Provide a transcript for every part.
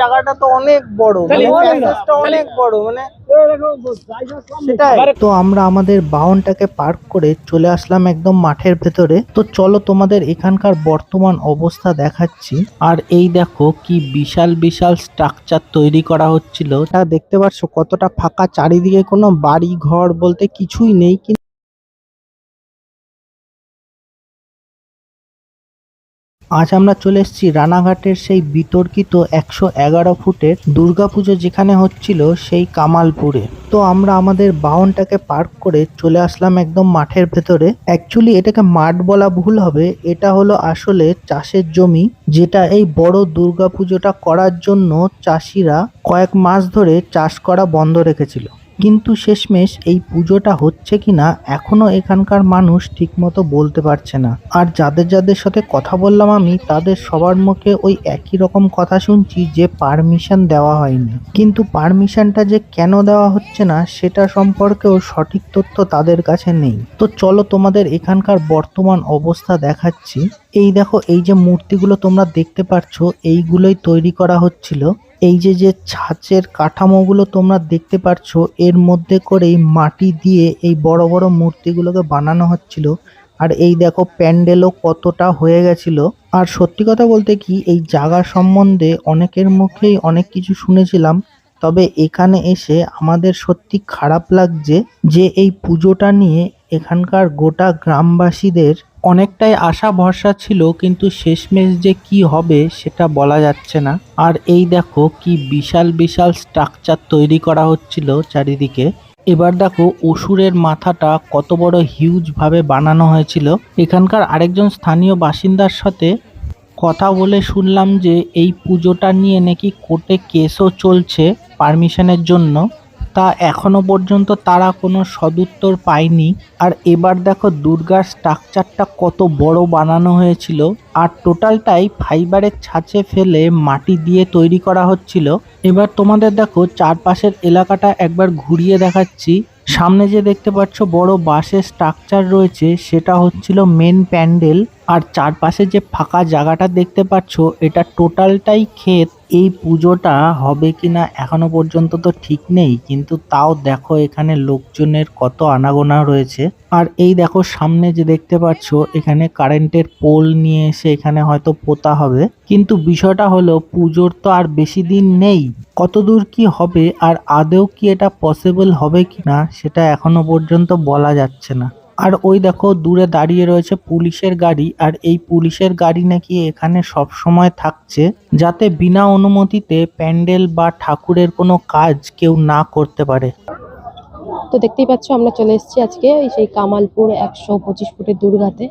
জায়গাটা তো অনেক বড় মানে অনেক বড় মানে তো আমরা আমাদের বাহনটাকে পার্ক করে চলে আসলাম একদম মাঠের ভেতরে। তো চলো তোমাদের এখানকার বর্তমান অবস্থা দেখাচ্ছি। আর এই দেখো কি বিশাল বিশাল স্ট্রাকচার তৈরি করা হচ্ছিল। তা দেখতে পাচ্ছ কতটা ফাঁকা চারিদিকে কোনো বাড়ি ঘর বলতে কিছুই নেই আজ আমরা চলে এসেছি রানাঘাটের সেই বিতর্কিত একশো এগারো ফুটের দুর্গাপুজো যেখানে হচ্ছিল সেই কামালপুরে। তো আমরা আমাদের বাহনটাকে পার্ক করে চলে আসলাম একদম মাঠের ভেতরে। অ্যাকচুয়ালি এটাকে মাঠ বলা ভুল হবে। এটা হলো আসলে চাষের জমি, যেটা এই বড় দুর্গাপুজোটা করার জন্য চাষিরা কয়েক মাস ধরে চাষ করা বন্ধ রেখেছিল। কিন্তু শেষমেশ এই পুজোটা হচ্ছে কিনা এখনও এখানকার মানুষ ঠিকমতো বলতে পারছে না। আর যাদের যাদের সাথে কথা বললাম আমি, তাদের সবার মুখে ওই একই রকম কথা শুনছি যে পারমিশন দেওয়া হয়নি। কিন্তু পারমিশনটা যে কেন দেওয়া হচ্ছে না, সেটা সম্পর্কেও সঠিক তথ্য তাদের কাছে নেই। তো চলো তোমাদের এখানকার বর্তমান অবস্থা দেখাচ্ছি। এই দেখো, এই যে মূর্তিগুলো তোমরা দেখতে পাচ্ছ এইগুলোই তৈরি করা হচ্ছিল। এই যে যে ছাঁচের কাঠামোগুলো তোমরা দেখতে পাচ্ছ এর মধ্যে করেই মাটি দিয়ে এই বড় বড় মূর্তিগুলোকে বানানো হচ্ছিল। আর এই দেখো, প্যান্ডেলও কতটা হয়ে গেছিল। আর সত্যি কথা বলতে কি, এই জায়গা সম্বন্ধে অনেকের মুখেই অনেক কিছু শুনেছিলাম। তবে এখানে এসে আমাদের সত্যি খারাপ লাগছে যে, এই পুজোটা নিয়ে এখানকার গোটা গ্রামবাসীদের অনেকটাই আশা ভরসা ছিল, কিন্তু শেষমেশ যে কি হবে সেটা বলা যাচ্ছে না। আর এই দেখো কি বিশাল বিশাল স্ট্রাকচার তৈরি করা হচ্ছিল চারিদিকে। এবার দেখো অসুরের মাথাটা কত বড় হিউজ ভাবে বানানো হয়েছিল। এখানকার আরেকজন স্থানীয় বাসিন্দার সাথে কথা বলে শুনলাম যে এই পুজোটা নিয়ে নাকি কোর্টে কেসও চলছে পারমিশনের জন্য। তা এখনও পর্যন্ত তারা কোনো সদুত্তর পায়নি। আর এবার দেখো দুর্গার স্ট্রাকচারটা কত বড় বানানো হয়েছিল। আর টোটালটাই ফাইবারের ছাঁচে ফেলে মাটি দিয়ে তৈরি করা হচ্ছিল। এবার তোমাদের দেখো চারপাশের এলাকাটা একবার ঘুরিয়ে দেখাচ্ছি। সামনে যে দেখতে পাচ্ছ বড় বাঁশের স্ট্রাকচার রয়েছে, সেটা হচ্ছিল মেন প্যান্ডেল। আর চারপাশে যে ফাঁকা জায়গাটা দেখতে পাচ্ছ, এটা টোটালটাই ক্ষেত। এই পুজোটা হবে কিনা এখনও পর্যন্ত তো ঠিক নেই, কিন্তু তাও দেখো এখানে লোকজনের কত আনাগোনা রয়েছে। আর এই দেখো সামনে যে দেখতে পাচ্ছ, এখানে কারেন্টের পোল নিয়ে এসে এখানে হয়তো পোতা হবে। কিন্তু বিষয়টা হলো, পুজোর তো আর বেশি দিন নেই। কতদূর কি হবে, আর আদেও কি এটা পসিবল হবে কিনা সেটা এখনও পর্যন্ত বলা যাচ্ছে না। আর ওই দেখো, দূরে দাঁড়িয়ে রয়েছে পুলিশের গাড়ি, আর এই পুলিশের গাড়ি নাকি এখানে সব সময় থাকছে, যাতে বিনা অনুমতিতে প্যান্ডেল বা ঠাকুরের কোনো কাজ কেউ না করতে পারে। তো দেখতেই পাচ্ছ, আমরা চলে এসেছি আজকে সেই কামালপুর একশো পঁচিশ ফুটের দুর্গাতে।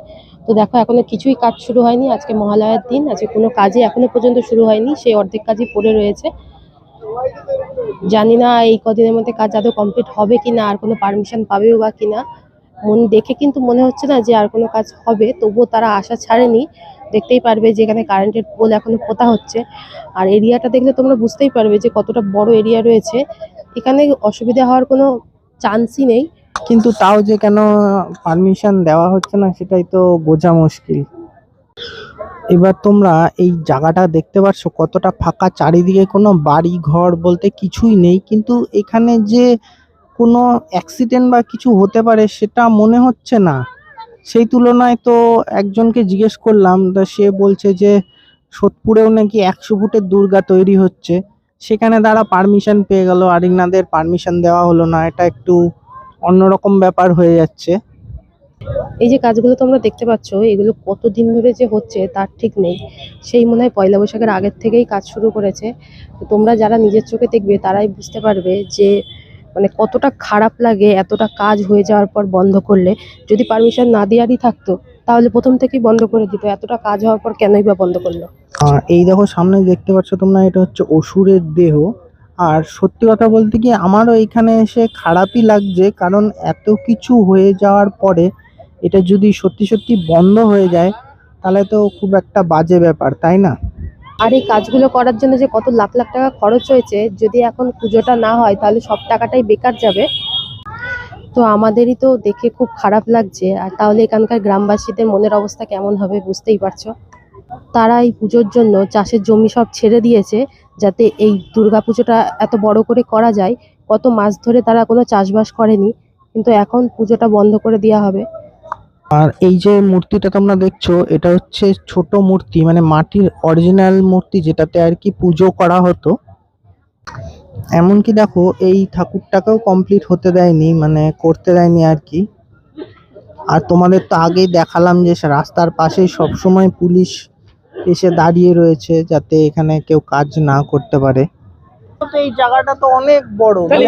তো দেখো, এখনও কিছুই কাজ শুরু হয়নি। আজকে মহালয়ার দিন, আজকে কোনো কাজই এখনও পর্যন্ত শুরু হয়নি। সেই অর্ধেক কাজই পড়ে রয়েছে। জানি না এই কদিনের মধ্যে কাজ আদৌ কমপ্লিট হবে কিনা, আর কোনো পারমিশন পাবেও বা কিনা। মন দেখে কিন্তু মনে হচ্ছে না যে আর কোনো কাজ হবে, তবুও তারা আশা ছাড়েনি। দেখতেই পারবে যে এখানে কারেন্টের পোল এখনও পোতা হচ্ছে। আর এরিয়াটা দেখলে তোমরা বুঝতেই পারবে যে কতটা বড় এরিয়া রয়েছে। এখানে অসুবিধা হওয়ার কোনো চান্সই নেই। কিন্তু তাও যে কেন পারমিশন দেওয়া হচ্ছে না, সেটাই তো বোঝা মুশকিল। এবার তোমরা এই জায়গাটা দেখতে পাচ্ছ কতটা ফাঁকা। চারিদিকে কোনো বাড়ি, ঘর বলতে কিছুই নেই। কিন্তু এখানে যে কোনো অ্যাক্সিডেন্ট বা কিছু হতে পারে, সেটা মনে হচ্ছে না। সেই তুলনায় তো একজনকে জিজ্ঞেস করলাম, তা সে বলছে যে, সোদপুরেও নাকি একশো ফুটের দুর্গা তৈরি হচ্ছে। সেখানে তারা পারমিশন পেয়ে গেল। আর পারমিশন দেওয়া হলো না। এটা একটু অন্যরকম ব্যাপার হয়ে যাচ্ছে। এই যে কাজগুলো তোমরা দেখতে পাচ্ছ, এগুলো কতদিন ধরে যে হচ্ছে তার ঠিক নেই। সেই মনে হয় পয়লা বৈশাখের আগের থেকেই কাজ শুরু করেছে। তোমরা যারা নিজের চোখে দেখবে, তারাই বুঝতে পারবে যে মানে কতটা খারাপ লাগে এতটা কাজ হয়ে যাওয়ার পর বন্ধ করলে। যদি পারমিশন না দেওয়ারই থাকতো, তাহলে প্রথম থেকেই বন্ধ করে দিত। এতটা কাজ হওয়ার পর কেনই বা বন্ধ করল? এই দেখো, সামনে দেখতে পাচ্ছ তোমরা, এটা হচ্ছে অসুরের দেহ। আর সত্যি কথা বলতে কি আমারও এখানে এসে খারাপই লাগছে, কারণ এত কিছু হয়ে যাওয়ার পরে এটা যদি সত্যি সত্যি বন্ধ হয়ে যায়, তাহলে তো খুব একটা বাজে ব্যাপার, তাই না? আর এই কাজগুলো করার জন্য যে কত লাখ লাখ টাকা খরচ হয়েছে, যদি এখন পুজোটা না হয়, তাহলে সব টাকাটাই বেকার যাবে। তো আমাদেরই তো দেখে খুব খারাপ লাগছে। আর তাহলে এখানকার গ্রামবাসীদের মনের অবস্থা কেমন হবে বুঝতেই পারছ? তারা এই পুজোর জন্য চাষের জমি সব ছেড়ে দিয়েছে, যাতে এই দুর্গাপুজোটা এত বড় করে করা যায়। কত মাস ধরে তারা কোনো চাষবাস করেনি, কিন্তু এখন পুজোটা বন্ধ করে দেওয়া হবে। আর এই যে মূর্তিটা তোমরা দেখছ এটা হচ্ছে ছোট মূর্তি মানে মাটির অরিজিনাল মূর্তি যেটাতে আর কি পুজো করা হতো। এমনকি দেখো এই ঠাকুরটাকেও কমপ্লিট হতে দেয়নি মানে করতে দেয়নি আর কি। আর তোমাদের তো আগেই দেখালাম যে রাস্তার পাশেই সবসময় পুলিশ এসে দাঁড়িয়ে রয়েছে যাতে এখানে কেউ কাজ না করতে পারে। এই জায়গাটা তো অনেক বড় মানে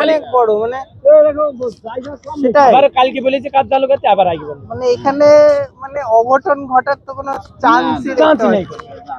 অনেক বড় মানে কালকে বলেছে কাজ চালু করতে আবার আসবেন মানে এখানে মানে অঘটন ঘটার তো কোনো চান্সই নেই।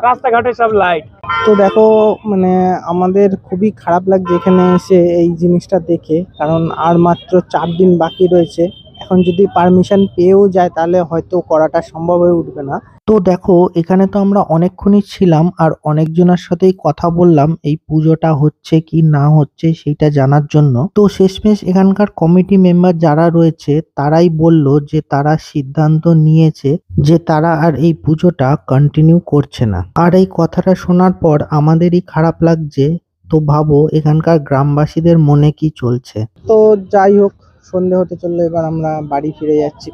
রাস্তাঘাটে সব লাইট তো দেখো মানে আমাদের খুবই খারাপ লাগছে এখানে এসে এই জিনিসটা দেখে কারণ আর মাত্র চার দিন বাকি রয়েছে। এখন যদি পারমিশন পেয়েও যায় তাহলে হয়তো করাটা সম্ভব হয়ে উঠবে না। তো দেখো, এখানে তো আমরা অনেকক্ষণই ছিলাম আর অনেকজনের সাথেই কথা বললাম এই পুজোটা হচ্ছে কি না হচ্ছে সেইটা জানার জন্য। তো শেষমেশ এখানকার কমিটি মেম্বার যারা রয়েছে, তারাই বলল যে তারা সিদ্ধান্ত নিয়েছে যে তারা আর এই পুজোটা কন্টিনিউ করছে না। আর এই কথাটা শোনার পর আমাদেরই খারাপ লাগছে, তো ভাবো এখানকার গ্রামবাসীদের মনে কি চলছে। তো যাই হোক, সন্ধে হতে চলল, এবার আমরা বাড়ি ফিরে যাচ্ছি।